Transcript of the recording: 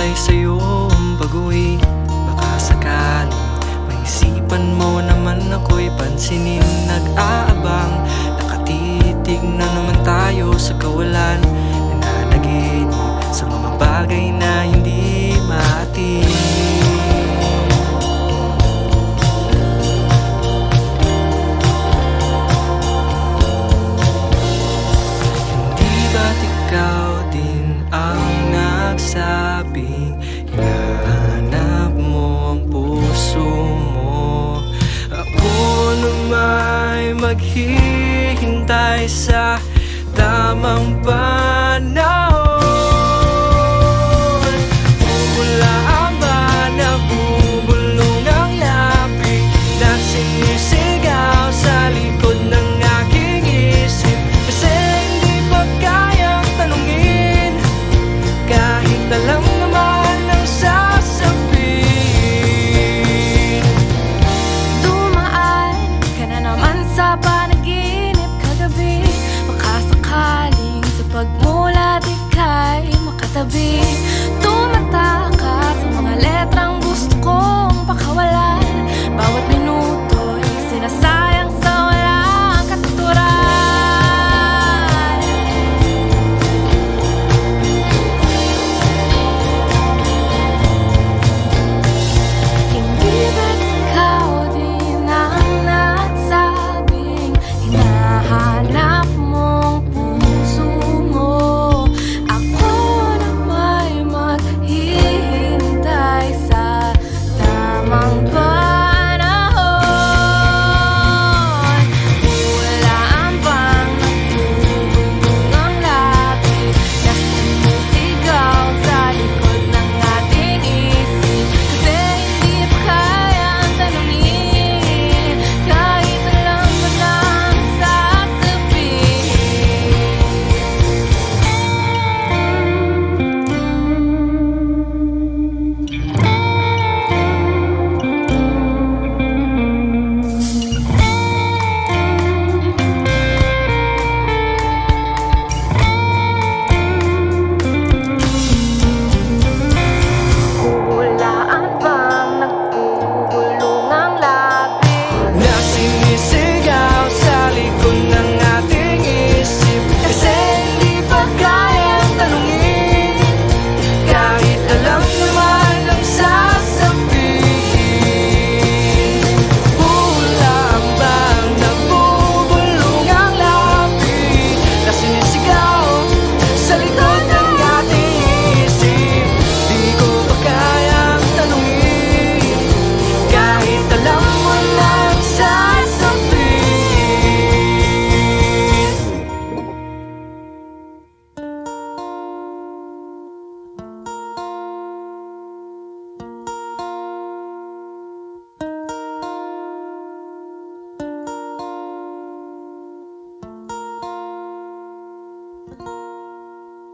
Naghihintay sa'yo ang pag-uwi Baka sakali Maisipan mo naman ako'y pansinin. Nag-aabang Nakatitig na naman tayo sa kawalan. Nananagin sa mga nama'y maghihintay sa tamang panahon to be